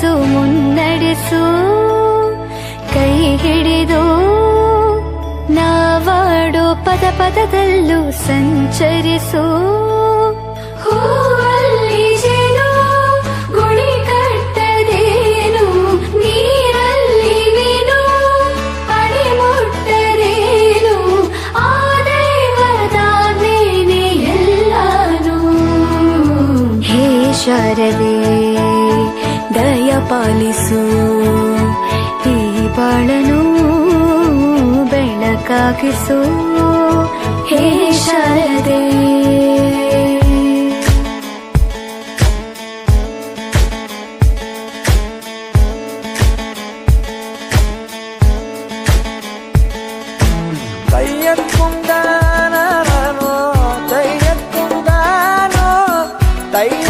ನೆಲೆಯಾಗಿರಿಸು ಮುನ್ನಡೆಸು ಕೈ ಹಿಡಿದು ನಾವಾಡೋ ಪದ ಪದದಲ್ಲೂ ಸಂಚರಿಸು. ಹೂವಲ್ಲಿ ಪಾಲಿಸು ಈ ಬಾಳನು ಬೆಳಕಾಗಿಸು ಹೇ ಶಾರದೆ ಕೈಯಕ್ಕುಂದಾನೋ ಕೈಯಕ್ಕುಂದಾನೋ ಕೈಯ